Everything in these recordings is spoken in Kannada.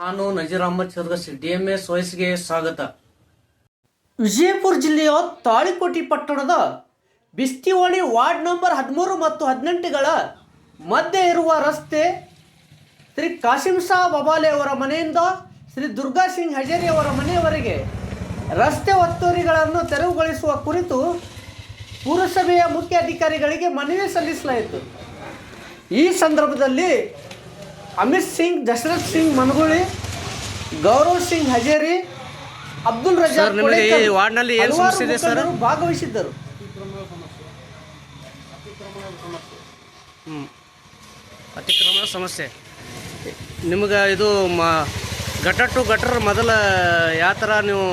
ನಾನು ನಜೀರ್ ಡಿ ಎಂ ಎಸ್ ವಯಸ್ಸಿಗೆ ಸ್ವಾಗತ. ವಿಜಯಪುರ ಜಿಲ್ಲೆಯ ತಾಳಿಕೋಟಿ ಪಟ್ಟಣದ ಬಿಸ್ತಿವಾಣಿ ವಾರ್ಡ್ ನಂಬರ್ ಹದಿಮೂರು ಮತ್ತು ಹದಿನೆಂಟುಗಳ ಮಧ್ಯೆ ಇರುವ ರಸ್ತೆ ಶ್ರೀ ಕಾಶಿಂ ಶಾ ಬಬಾಲೆ ಅವರ ಮನೆಯಿಂದ ಶ್ರೀ ದುರ್ಗಾ ಸಿಂಗ್ ಹಜೇರಿ ಅವರ ಮನೆಯವರೆಗೆ ರಸ್ತೆ ಒತ್ತುವರಿಗಳನ್ನು ತೆರವುಗೊಳಿಸುವ ಕುರಿತು ಪುರಸಭೆಯ ಮುಖ್ಯ ಅಧಿಕಾರಿಗಳಿಗೆ ಮನವಿ ಸಲ್ಲಿಸಲಾಯಿತು. ಈ ಸಂದರ್ಭದಲ್ಲಿ ಅಮಿತ್ ಸಿಂಗ್ ದಶರಥ್ ಸಿಂಗ್ ಮನಗುಳಿ ಗೌರವ್ ಸಿಂಗ್ ಹಜೇರಿ ಅಬ್ದುಲ್ ರಜಾಕ್ ಸರ್, ನಿಮಗೆ ಈ ವಾರ್ಡ್ನಲ್ಲಿ ಏನು ಹಲವಾರು ಸಮಸ್ಯೆ ಇದೆ ಸರ್? ಮುಖಂಡರು ಭಾಗವಹಿಸಿದ್ದರು. ಹ್ಞೂ ಅತಿಕ್ರಮಣ ಸಮಸ್ಯೆ. ನಿಮ್ಗೆ ಇದು ಮ ಗಟ್ಟ ಟು ಗಟರ್ ಮೊದಲ ಯಾವ ಥರ ನೀವು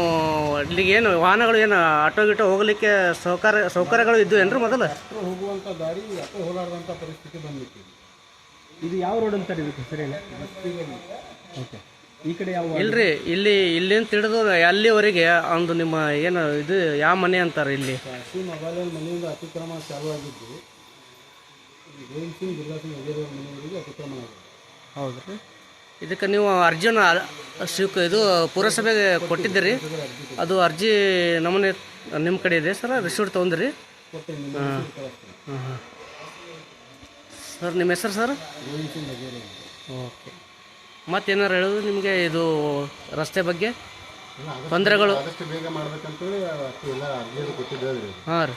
ಇಲ್ಲಿಗೆ ಏನು ವಾಹನಗಳು ಏನು ಆಟೋ ಗಿಟೋ ಹೋಗಲಿಕ್ಕೆ ಸೌಕರ್ಯ ಸೌಕರ್ಯಗಳು ಇದ್ದು ಏನ್ರಿ ಮೊದಲು? ಹೋಗುವಂಥ ದಾರಿ ಅಷ್ಟು ಹೋಲಾರ್ದಂಥ ಪರಿಸ್ಥಿತಿ ಬಂದಿತ್ತು. ಇದು ಯಾವ ರೋಡ್ ಅಂತ ಇದಕ್ಕೆ ಸರಿ ಓಕೆ ಈ ಕಡೆ ಯಾವ ಇಲ್ರಿ ಇಲ್ಲಿ ಇಲ್ಲಿಂದ ತಿಳಿದು ಅಲ್ಲಿವರೆಗೆ ಒಂದು ನಿಮ್ಮ ಏನು ಇದು ಯಾವ ಮನೆ ಅಂತಾರೆ ಇಲ್ಲಿ? ಮೊಬೈಲ್ ಮನೆಯಿಂದ ಅತಿಕ್ರಮಣ ಚಾಲು ಆಗಿದ್ದು ಗೋವಿಂದ್ ಸಿಂಗ್ ದುರ್ಗಾ ಸಿಂಗ್ ಅಜಯ್ ಮನೆಯವರಿಗೆ ಅತಿಕ್ರಮಣ ಆಗಿದೆ. ಹೌದು ರೀ ಇದಕ್ಕೆ ನೀವು ಅರ್ಜಿಯನ್ನು ಸ್ವೀಕ ಇದು ಪುರಸಭೆಗೆ ಕೊಟ್ಟಿದ್ದೀರಿ. ಅದು ಅರ್ಜಿ ನಮೂನೆ ನಿಮ್ಮ ಕಡೆ ಇದೆ ಸರ್ ರಿಸೀಟ್ ತೊಗೊಂಡ್ರಿ. ಹಾಂ ಹಾಂ. ಸರ್ ನಿಮ್ಮ ಹೆಸರು ಸರ್? ಓಕೆ. ಮತ್ತೇನಾರು ಹೇಳೋದು ನಿಮಗೆ ಇದು ರಸ್ತೆ ಬಗ್ಗೆ? ತೊಂದರೆಗಳು? ಆದಷ್ಟು ಬೇಗ ಮಾಡ್ಬೇಕಂತೇಳಿ ಎಲ್ಲ ಅರ್ಜಿಗಳು ಕೊಟ್ಟಿದ್ದೇವೆ ಹಾಂ ರೀ.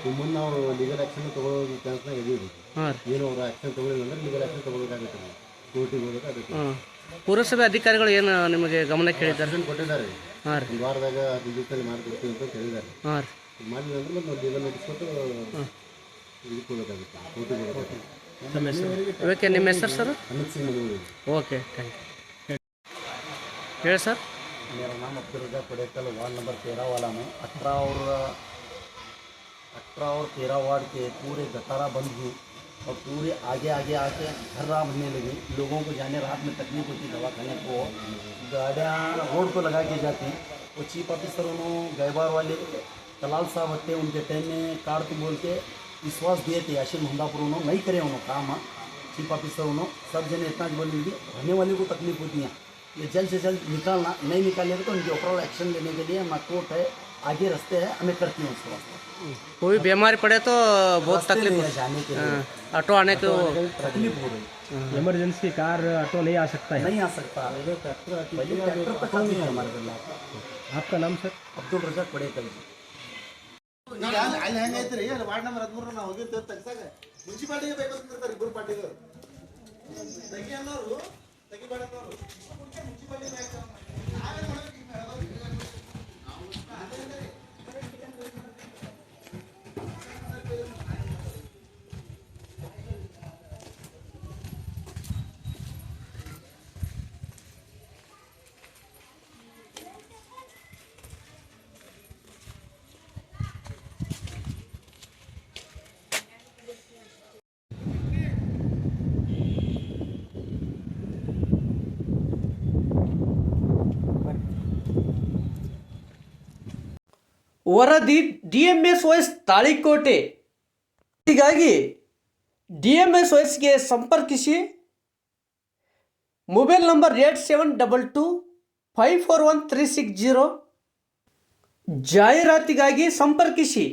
ಈ ಮುಂದೆ ನಾವು ಲೀಗಲ್ ಆ್ಯಕ್ಷನ್ ತೊಗೊಳ್ಳೋದು ಚಾನ್ಸ್ನಾಗ ಇದೀವಿ ಹಾಂ ರೀ. ಏನು ಅವರು ಆ್ಯಕ್ಷನ್ ತೊಗೊಳಿಲ್ಲ ಅಂದ್ರೆ ಲೀಗಲ್ ಆ್ಯಕ್ಷನ್ ತೊಗೊಳ್ಬೇಕಾಗುತ್ತೆ ನಾವು ಕೋರ್ಟಿಗೆ ಹೋಗೋದು ಅದಕ್ಕೆ ಹಾಂ. ಪುರಸಭೆ ಅಧಿಕಾರಿಗಳು ಏನು ನಿಮಗೆ ಗಮನಕ್ಕೆ ಕೇಳಿದ್ದಾರೆ? ಆಕ್ಷನ್ ಕೊಟ್ಟಿದ್ದಾರೆ. ಹಾಂ ರೀ. ಒಂದು ವಾರದಾಗ ಡಿಜಿಟಲ್ ಮಾಡಿಕೊಡ್ತೀವಿ ಅಂತ ಹೇಳಿದ್ದಾರೆ. ಹಾಂ ರೀ. ಮಾಡಿಲ್ಲ ಅಂದ್ರೆ ಮತ್ತೆ ಲೀಗಲ್ ನೋಟಿಸ್ ಕೊಟ್ಟು ಇದಕ್ಕೆ ಕೋರ್ಟಿಗೆ ಇವಕ್ಕೆ ನಿಮ್ಮ ಹೆಸರು ಸರ್ ಅಮಿತ್ ಸಿಂಗ್ ಮನೆಯವರು ಓಕೆ ಥ್ಯಾಂಕ್ ಯು ಹೇಳಿ ಸರ್ मेरा नाम अब्दुल रजा पड़ेकल वार्ड नंबर तेरह वाला में अठारह और अठारह और तेरह वार्ड के पूरे गटारा बंद हुए और पूरे आगे आगे आके घर राह बनने लगी लोगों को जाने रात में तकलीफ होती दवाखाने को गाड़ियाँ रोड को लगा के जाती वो चीफ ऑफिसर उन्होंने गैबार वाले कलाल साहब हट्टे उनके टाइम में कार तो बोल के વિશ્વાસ દે તે આશીર उन्होंने नहीं करे उन्होंने काम हाँ। चीफ ऑफिसर उन्होंने सब जने इतना बोल बोली दी रहने वाले को तकलीफ़ होती है। ये जल्द से जल्द निकालना नहीं निकालेगा तो उनके ओवरऑल एक्शन लेने के लिए हमारा कोर्ट है आगे रस्ते हैं हमें करती हूँ उसको। कोई बीमारी पड़े तो बहुत तकलीफ़ है जाने के हाँ, ऑटो आने के तकलीफ़ हो रही इमरजेंसी हाँ। कार ऑटो नहीं आ सकता है। नहीं आ सकता। है हमारे आपका नाम सर? अब्दुल रजाक पड़े कल ಅಲ್ಲಿ ಹೆಂಗೈತ್ರಿ ಅಲ್ಲಿ ವಾರ್ಡ್ ನಂಬರ್ ಹದಿಮೂರು ನಾವು ಹೋಗಿರ್ತೇವೆ ತೆಗ್ಸಾಗ ಮುನ್ಸಿಪಾಲಿಟಿಗೆ ಬೇಕು ಅಂತಿರ್ತಾರೆ ಇಬ್ಬರು ಪಾರ್ಟಿದವ್ರು ತೆಗಿ ಅನ್ನೋರು ತೆಗಿಬೇಡ ಅನ್ನೋರು. ವರದಿ D M S vice Talikote. ಹೀಗಾಗಿ ಡಿ ಎಂ ಎಸ್ ವೈಸ್ಗೆ ಸಂಪರ್ಕಿಸಿ mobile number eight seven double two five four one three six zero ಜಾಹೀರಾತಿಗಾಗಿ ಸಂಪರ್ಕಿಸಿ.